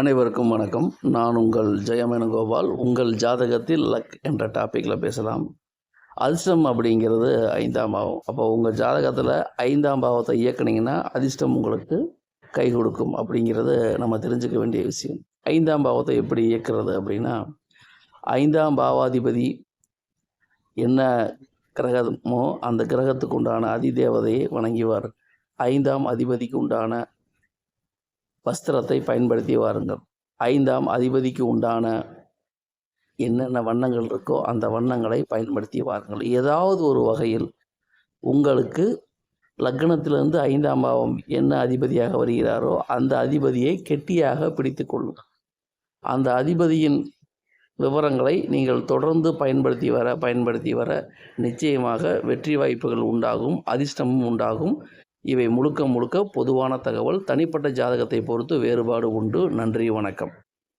அனைவருக்கும் வணக்கம். நான் உங்கள் ஜெயமேனகோபால். உங்கள் ஜாதகத்தில் லக் என்ற டாப்பிக்கில் பேசலாம். அதிர்ஷ்டம் அப்படிங்கிறது ஐந்தாம் பாவம். அப்போ உங்கள் ஜாதகத்தில் ஐந்தாம் பாவத்தை இயக்குனீங்கன்னா அதிர்ஷ்டம் உங்களுக்கு கை கொடுக்கும் அப்படிங்கிறது நம்ம தெரிஞ்சுக்க வேண்டிய விஷயம். ஐந்தாம் பாவத்தை எப்படி இயக்கிறது அப்படின்னா ஐந்தாம் பாவாதிபதி என்ன கிரகமோ அந்த கிரகத்துக்கு உண்டான அதிதேவதையை வணங்கிவார். ஐந்தாம் அதிபதிக்கு உண்டான வஸ்திரத்தை பயன்படுத்தி வாருங்கள். ஐந்தாம் அதிபதிக்கு உண்டான என்னென்ன வண்ணங்கள் இருக்கோ அந்த வண்ணங்களை பயன்படுத்தி வாருங்கள். ஏதாவது ஒரு வகையில் உங்களுக்கு லக்னத்திலிருந்து ஐந்தாம் பாவம் என்ன அதிபதியாக வருகிறாரோ அந்த அதிபதியை கெட்டியாக பிடித்து கொள்ளுங்கள். அந்த அதிபதியின் விவரங்களை நீங்கள் தொடர்ந்து பயன்படுத்தி வர பயன்படுத்தி வர நிச்சயமாக வெற்றி வாய்ப்புகள் உண்டாகும் அதிர்ஷ்டமும் உண்டாகும். இவை முழுக்க முழுக்க பொதுவான தகவல். தனிப்பட்ட ஜாதகத்தை பொறுத்து வேறுபாடு உண்டு. நன்றி வணக்கம்.